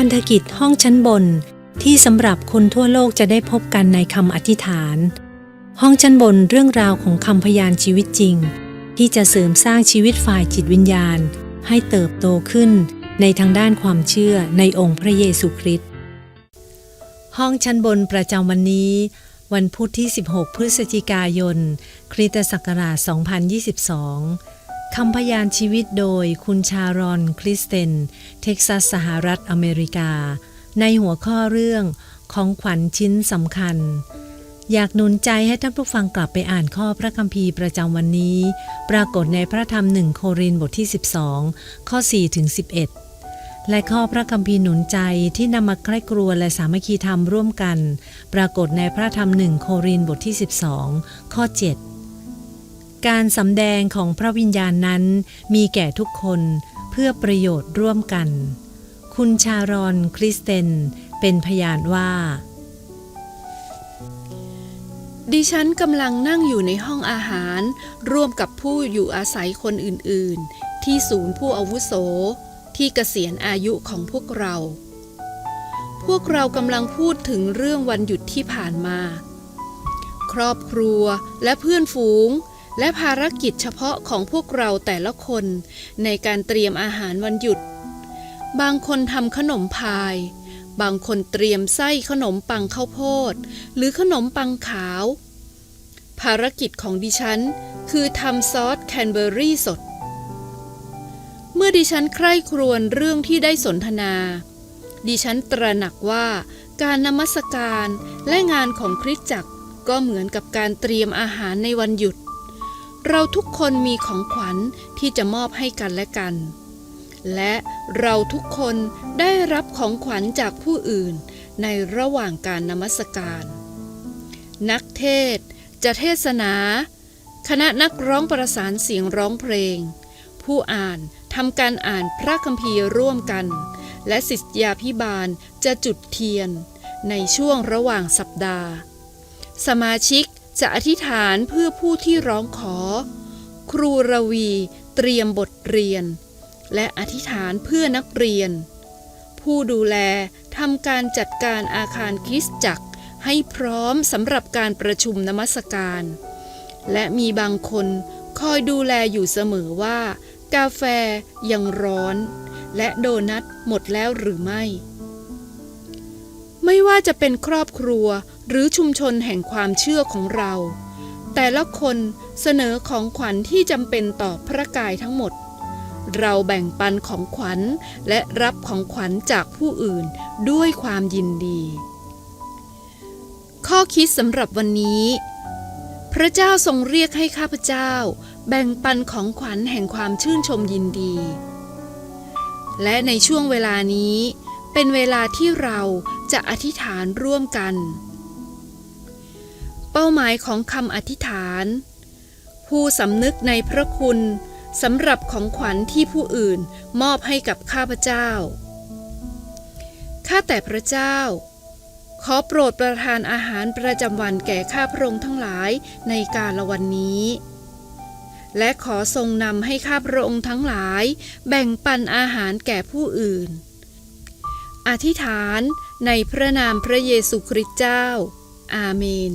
พันธกิจห้องชั้นบนที่สำหรับคนทั่วโลกจะได้พบกันในคำอธิษฐาน ห้องชั้นบนเรื่องราวของคำพยานชีวิตจริง ที่จะเสริมสร้างชีวิตฝ่ายจิตวิญญาณ ให้เติบโตขึ้นในทางด้านความเชื่อในองค์พระเยซูคริสต์ห้องชั้นบนประจำวันนี้ วันพุธที่ 16 พฤศจิกายน คริสตศักราช 2022 คำพยานชีวิตโดยคุณชารอน คริสเตน เท็กซัส สหรัฐอเมริกา ในหัวข้อเรื่องของขวัญชิ้นสำคัญ อยากหนุนใจให้ท่านผู้ฟังกลับไปอ่านข้อพระคัมภีร์ประจำวันนี้ ปรากฏในพระธรรมหนึ่งโครินบทที่ 12 ข้อ4ถึง11 และข้อพระคัมภีร์หนุนใจที่นำมาใกล้กลัวและสามัคคีธรรมร่วมกัน ปรากฏในพระธรรมหนึ่งโครินบทที่ 12 ข้อ 7 การสำแดงของพระวิญญาณนั้นมีแก่ทุกคนเพื่อประโยชน์ร่วมกัน คุณชารอนคริสเตนเป็นพยานว่า ดิฉันกำลังนั่งอยู่ในห้องอาหาร ร่วมกับผู้อยู่อาศัยคนอื่น ๆ ที่ศูนย์ผู้อาวุโส ที่เกษียณอายุของพวกเรา พวกเรากำลังพูดถึงเรื่องวันหยุดที่ผ่านมา ครอบครัวและเพื่อนฝูง และภารกิจเฉพาะของพวกเราแต่ละคนในการเตรียมอาหารวันหยุด บางคนทำขนมพาย บางคนเตรียมไส้ขนมปังข้าวโพด หรือขนมปังขาว ภารกิจของดิฉัน คือทำซอสแคนเบอร์รี่สด เมื่อดิฉันใคร่ครวญเรื่องที่ได้สนทนา ดิฉันตระหนักว่าการนมัสการและงานของคริสตจักรก็เหมือนกับการเตรียมอาหารในวันหยุด เราทุกคนมีของขวัญที่จะมอบให้กันและกัน และเราทุกคนได้รับของขวัญจากผู้อื่นในระหว่างการนมัสการ นักเทศจะเทศนา คณะนักร้องประสานเสียงร้องเพลง ผู้อ่านทำการอ่านพระคัมภีร์ร่วมกัน และศิษยาพิบาลจะจุดเทียน ในช่วงระหว่างสัปดาห์ สมาชิก จะอธิษฐานเพื่อผู้ที่ร้องขอ ครูระวีเตรียมบทเรียน และอธิษฐานเพื่อนักเรียน ผู้ดูแลทำการจัดการอาคารคริสตจักรให้พร้อมสำหรับการประชุมนมัสการ และมีบางคนคอยดูแลอยู่เสมอว่า กาแฟยังร้อน และโดนัทหมดแล้วหรือไม่ ไม่ว่าจะเป็นครอบครัว หรือชุมชนแห่งความเชื่อของเรา แต่ละคนเสนอของขวัญที่จำเป็นต่อพระกายทั้งหมด เราแบ่งปันของขวัญและรับของขวัญจากผู้อื่นด้วยความยินดี ข้อคิดสำหรับวันนี้ พระเจ้าทรงเรียกให้ข้าพเจ้า แบ่งปันของขวัญแห่งความชื่นชมยินดี และในช่วงเวลานี้เป็นเวลาที่เราจะอธิษฐานร่วมกัน เป้าหมายของคำอธิษฐาน ผู้สำนึกในพระคุณสำหรับของขวัญที่ผู้อื่นมอบให้กับข้าพเจ้า ข้าแต่พระเจ้า ขอโปรดประทานอาหารประจำวันแก่ข้าพระองค์ทั้งหลายในกาลวันนี้ และขอทรงนำให้ข้าพระองค์ทั้งหลายแบ่งปันอาหารแก่ผู้อื่น อธิษฐานในพระนามพระเยซูคริสต์เจ้า อาเมน